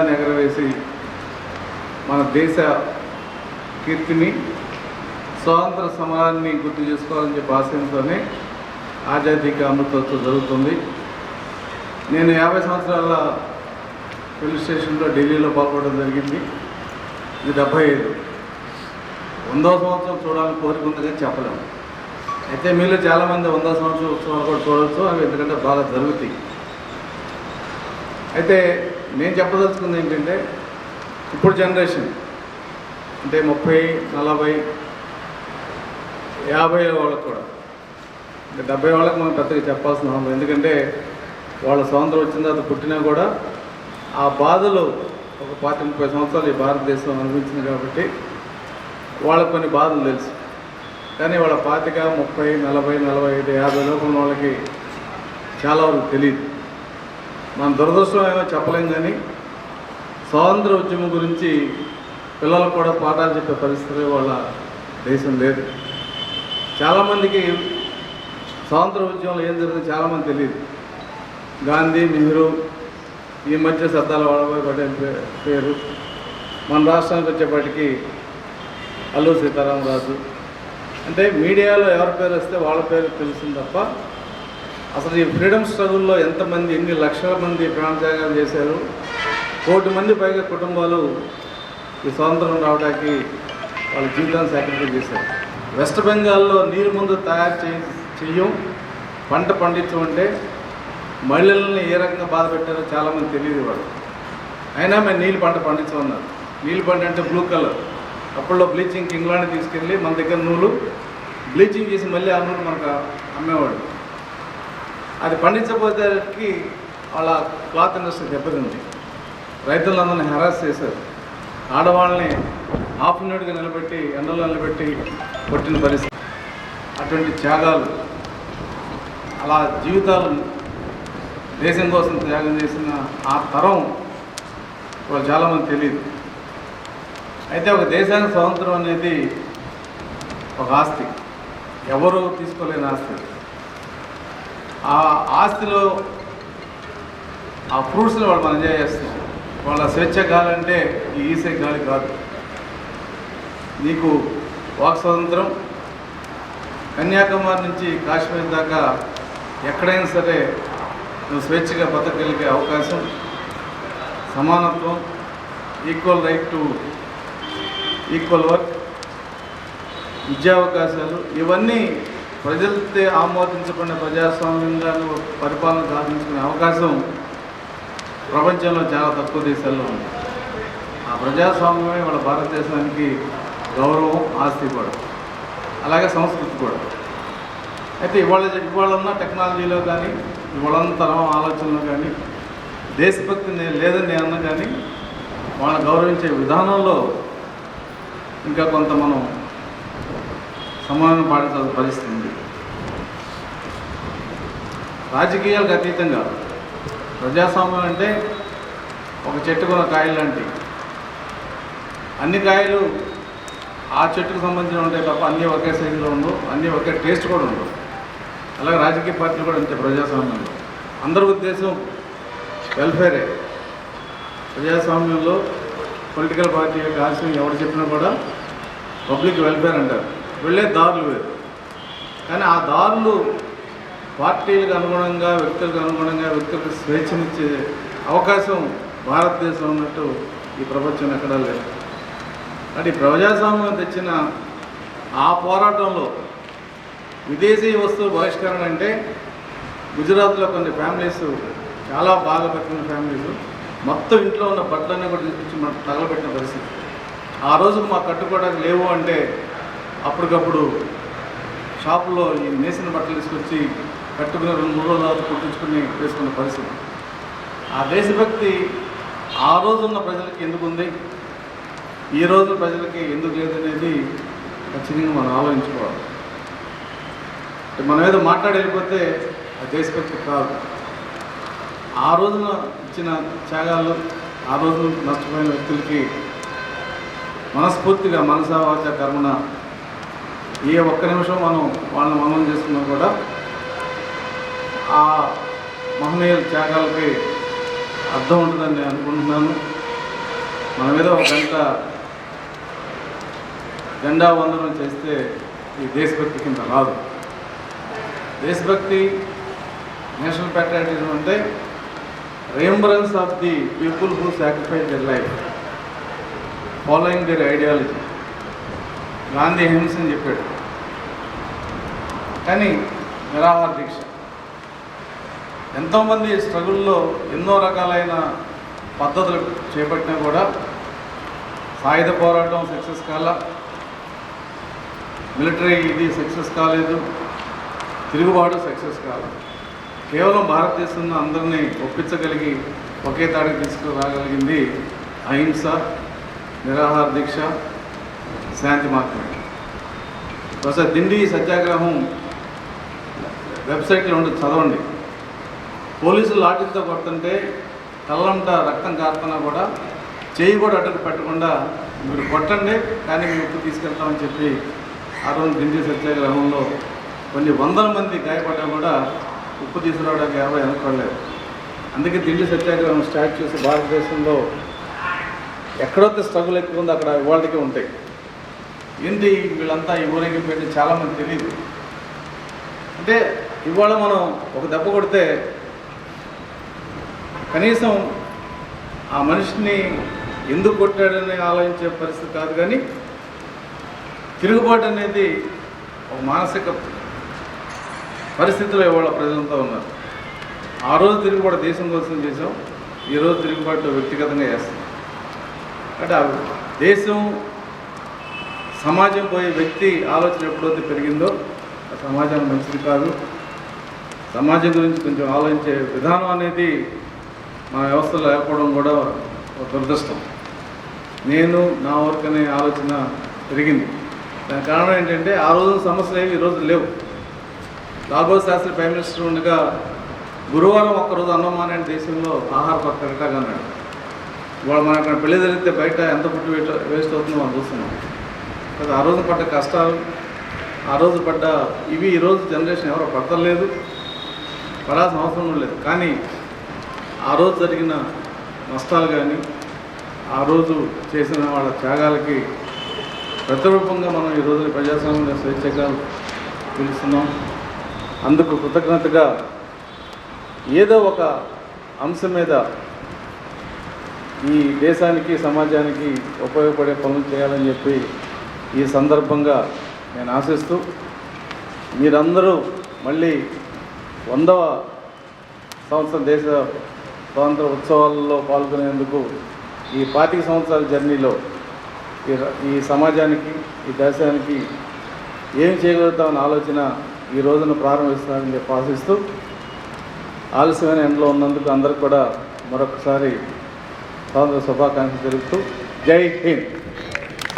ఎగరవేసి మన దేశ కీర్తిని స్వాతంత్ర సమరాన్ని గుర్తు చేసుకోవాలని చెప్పి ఆశయంతోనే ఆజాదీకి అమృతోత్సవం జరుగుతుంది. నేను యాభై సంవత్సరాల పోలీస్ స్టేషన్లో ఢిల్లీలో పాల్గొనడం జరిగింది. ఇది డెబ్బై ఐదు. వందో సంవత్సరం చూడాలని కోరిక ఉందని చెప్పలేము. అయితే మీలో చాలామంది వందో సంవత్సరం ఉత్సవాలు కూడా చూడవచ్చు అవి ఎందుకంటే బాగా జరుగుతాయి. అయితే నేను చెప్పదలుచుకుంది ఏంటంటే ఇప్పుడు జనరేషన్ అంటే ముప్పై నలభై యాభై వాళ్ళకు కూడా. అంటే డెబ్బై వాళ్ళకి మనం పెద్దగా చెప్పాల్సిన అవసరం ఎందుకంటే వాళ్ళ స్వాతంత్రం వచ్చిన తర్వాత పుట్టినా కూడా ఆ బాధలు ఒక పాతి ముప్పై సంవత్సరాలు ఈ భారతదేశం అనిపించింది కాబట్టి వాళ్ళకు కొన్ని బాధలు తెలుసు. కానీ వాళ్ళ పాతిక ముప్పై నలభై నలభై ఐదు యాభై లోపల వాళ్ళకి చాలా వరకు తెలియదు. మన దురదృష్టం ఏమో చెప్పలేం కానీ స్వాతంత్ర ఉద్యమం గురించి పిల్లలకు కూడా పాఠాలు చెప్పే పరిస్థితి వాళ్ళ దేశం లేదు. చాలామందికి స్వాతంత్ర ఉద్యమంలో ఏం జరిగిందో చాలామంది తెలియదు. గాంధీ నెహ్రూ ఈ మధ్య సర్దార్ వల్లభాయ్ పటేల్ పేరు. మన రాష్ట్రానికి వచ్చేప్పటికి అల్లు సీతారామరాజు. అంటే మీడియాలో ఎవరి పేరు వస్తే వాళ్ళ పేరు తెలిసింది తప్ప అసలు ఈ ఫ్రీడమ్ స్ట్రగుల్లో ఎంతమంది ఎన్ని లక్షల మంది ప్రాణత్యాగాలు చేశారు? కోటి మంది పైగా కుటుంబాలు ఈ స్వాతంత్రం రావడానికి వాళ్ళ జీవితాన్ని సాక్రిఫైస్ చేశారు. వెస్ట్ బెంగాల్లో నీరు ముందు తయారు చే చెయ్యం పంట పండించమంటే మహిళల్ని ఏ రకంగా బాధ పెట్టారో చాలామంది తెలియదు వాళ్ళు అయినా మేము నీళ్ళు పంట పండించమన్నారు. నీళ్ళు పంట అంటే బ్లూ కలర్ అప్పుల్లో బ్లీచింగ్ ఇంగ్లాండ్ తీసుకెళ్ళి మన దగ్గర నూలు బ్లీచింగ్ చేసి మళ్ళీ ఆ నూలు మనకు అమ్మేవాడు అది పండించబోయేసరికి వాళ్ళ క్లాత్ ఇండస్ట్రీ దెబ్బతింది. రైతులందరినీ హెరాస్ చేశారు. ఆడవాళ్ళని హాఫ్ నోడ్గా నిలబెట్టి ఎండలో నిలబెట్టి కొట్టిన పరిస్థితి. అటువంటి త్యాగాలు అలా జీవితాలు దేశం కోసం త్యాగం చేసిన ఆ తరం వాళ్ళు చాలామంది తెలియదు. అయితే ఒక దేశానికి స్వాతంత్రం అనేది ఒక ఆస్తి. ఎవరు తీసుకోలేని ఆస్తి. ఆ ఆస్తిలో ఆ ఫ్రూట్స్ని వాళ్ళు మనం ఎంజాయ్ చేస్తాం? వాళ్ళ స్వేచ్ఛ కాలంటే ఈ ఈసే గాలి కాదు. నీకు వాక్ స్వాతంత్రం కన్యాకుమారి నుంచి కాశ్మీర్ దాకా ఎక్కడైనా సరే నువ్వు స్వేచ్ఛగా బతకగలిగే అవకాశం సమానత్వం equal right to equal work విద్యా అవకాశాలు ఇవన్నీ ప్రజలతో ఆమోదించబడిన ప్రజాస్వామ్యంగా పరిపాలన సాధించుకునే అవకాశం ప్రపంచంలో చాలా తక్కువ దేశాల్లో ఉంది. ఆ ప్రజాస్వామ్యమే వాళ్ళ భారతదేశానికి గౌరవం ఆస్తి కూడా. అలాగే సంస్కృతి కూడా. అయితే ఇవాళ ఇవాళ ఉన్న టెక్నాలజీలో కానీ ఇవాళ తరం ఆలోచనలో కానీ దేశభక్తి నేను లేదని నేను అన్నా కానీ వాళ్ళని గౌరవించే విధానంలో ఇంకా కొంత మనం సమానం పాటించాల్సిన పరిస్థితి రాజకీయాలకు అతీతంగా ప్రజాస్వామ్యం అంటే ఒక చెట్టుకున్న కాయలు లాంటివి అన్ని కాయలు ఆ చెట్టుకు సంబంధించిన ఉంటాయి తప్ప అన్నీ ఒకే సైజులో ఉండవు అన్నీ ఒకే టేస్ట్ కూడా ఉండవు. అలాగే రాజకీయ పార్టీలు కూడా అంతే ప్రజాస్వామ్యంలో. అందరి ఉద్దేశం వెల్ఫేరే. ప్రజాస్వామ్యంలో పొలిటికల్ పార్టీ యొక్క ఆశయం ఎవరు చెప్పినా కూడా పబ్లిక్ వెల్ఫేర్ అంటారు. వెళ్ళే దారులు వేరు. కానీ ఆ దారులు పార్టీలకు అనుగుణంగా వ్యక్తులకు అనుగుణంగా వ్యక్తులకు స్వేచ్ఛనిచ్చే అవకాశం భారతదేశం ఉన్నట్టు ఈ ప్రపంచం ఎక్కడా లేదు. అంటే ప్రజాస్వామ్యం తెచ్చిన ఆ పోరాటంలో విదేశీ వస్తువు బహిష్కరణ అంటే గుజరాత్లో కొన్ని ఫ్యామిలీస్ చాలా బాగా పెట్టిన ఫ్యామిలీస్ మొత్తం ఇంట్లో ఉన్న బట్టలన్నీ కూడా తీసుకొచ్చి మనకు తగలబెట్టిన పరిస్థితి. ఆ రోజు మా కట్టుకోవడానికి లేవు అంటే అప్పటికప్పుడు షాపులో ఈ నేసిన బట్టలు తీసుకొచ్చి కట్టుకుని రెండు మూడు రోజుల తర్వాత కుట్టించుకుని వేసుకున్న పరిస్థితి. ఆ దేశభక్తి ఆ రోజున్న ప్రజలకి ఎందుకు ఉంది? ఈ రోజు ప్రజలకి ఎందుకు లేదనేది ఖచ్చితంగా మనం ఆలోచించుకోవాలి. మనం ఏదో మాట్లాడి వెళ్ళిపోతే అది దేశభక్తి కాదు. ఆ రోజున ఇచ్చిన త్యాగాలు ఆ రోజు నష్టపోయిన వ్యక్తులకి మనస్ఫూర్తిగా మనసా వాచ కర్మన ఏ ఒక్క నిమిషం మనం వాళ్ళని మనం చేసుకున్నా కూడా ఆ మహనీయుల త్యాగాలకి అర్థం ఉంటుందని నేను అనుకుంటున్నాను. మన మీద ఒక గంట జెండా వందనం చేస్తే ఈ దేశభక్తి కింద రాదు. దేశభక్తి నేషనల్ ప్యాట్రియాటిజం అంటే remembrance of the people who sacrifice their life following their ideology. Gandhi హింస అని చెప్పాడు. కానీ నిరాహార దీక్ష. ఎంతోమంది స్ట్రగుల్లో ఎన్నో రకాలైన పద్ధతులు చేపట్టినా కూడా సాయుధ పోరాటం సక్సెస్ కాల. మిలిటరీ ఇది సక్సెస్ కాలేదు. తిరుగుబాటు సక్సెస్ కాలేదు కేవలం భారతదేశంలో అందరినీ ఒప్పించగలిగి ఒకే తాడికి తీసుకురాగలిగింది అహింస నిరాహార దీక్ష శాంతి మాత్రమే ఒకసారి దిండి సత్యాగ్రహం వెబ్సైట్లో ఉండి చదవండి. పోలీసులు లాఠీలతో కొడుతుంటే కళ్ళంట రక్తం కారుతున్నా కూడా చేయి కూడా అడ్డు పెట్టకుండా మీరు కొట్టండి కానీ మేము ఉప్పు తీసుకెళ్తామని చెప్పి ఆ రోజు దిండి సత్యాగ్రహంలో కొన్ని వందల మంది గాయపడ్డా కూడా ఉప్పు తీసుకురావడానికి ఎవరు వెనకడలేదు అందుకే దిండి సత్యాగ్రహం స్టార్ట్ చేసి భారతదేశంలో ఎక్కడైతే స్ట్రగుల్ ఎక్కువ ఉందో అక్కడ ఇవాళకే ఉంటాయి. ఏంటి వీళ్ళంతా ఈ ఊరేగింపు ఏంటి చాలామంది తెలియదు. అంటే ఇవాళ మనం ఒక దెబ్బ కొడితే కనీసం ఆ మనిషిని ఎందుకు కొట్టాడని ఆలోచించే పరిస్థితి కాదు కానీ తిరుగుబాటు అనేది ఒక మానసిక పరిస్థితిలో ఇవాళ ప్రజలంతా ఉన్నారు. ఆ రోజు తిరుగుబాటు దేశం కోసం చేసాం ఈ రోజు తిరుగుబాటు వ్యక్తిగతంగా చేస్తాం. అంటే దేశం సమాజం పోయే వ్యక్తి ఆలోచన ఎప్పుడైతే పెరిగిందో ఆ సమాజం మంచిది కాదు. సమాజం గురించి కొంచెం ఆలోచించే విధానం అనేది మా వ్యవస్థలో లేకపోవడం కూడా ఒక దురదృష్టం. నేను నా వర్క్ అనే ఆలోచన పెరిగింది. దానికి కారణం ఏంటంటే ఆ రోజు సమస్యలు ఏవి ఈ రోజు లేవు. లాగో శాస్త్రి ప్రైమ్ మినిస్టర్ ఉండగా గురువారం ఒక్కరోజు అన్నం మానే దేశంలో ఆహార కొరత కరెక్ట్గా అన్నాడు. ఇవాళ మన అక్కడ పెళ్ళి జరిగితే బయట ఎంత ఫుడ్ వేస్ట్ అవుతుందో మనం చూస్తున్నాం. కదా ఆ రోజు పడ్డ కష్టాలు ఆ రోజు పడ్డ ఇవి ఈ రోజు జనరేషన్ ఎవరో పడతలేదు పడాల్సిన అవసరం లేదు. కానీ ఆ రోజు జరిగిన నష్టాలు కానీ ఆ రోజు చేసిన వాళ్ళ త్యాగాలకి ప్రతిరూపంగా మనం ఈ రోజు ప్రజాస్వామ్య స్వేచ్ఛగా పిలుస్తున్నాం. అందుకు కృతజ్ఞతగా ఏదో ఒక అంశం మీద ఈ దేశానికి సమాజానికి ఉపయోగపడే పనులు చేయాలని చెప్పి ఈ సందర్భంగా నేను ఆశిస్తూ మీరందరూ మళ్ళీ వందవ సంవత్సరం దేశ స్వాతంత్ర ఉత్సవాలలో పాల్గొనేందుకు ఈ పాతిక సంవత్సరాల జర్నీలో ఈ ఈ సమాజానికి ఈ దేశానికి ఏం చేయగలుగుతామన్న ఆలోచన ఈ రోజున ప్రారంభిస్తానని చెప్పి ఆశిస్తూ ఆలస్యమైన ఎండలో ఉన్నందుకు అందరికి కూడా మరొకసారి స్వాతంత్ర శుభాకాంక్షలు తెలుపుతూ జై హింద్.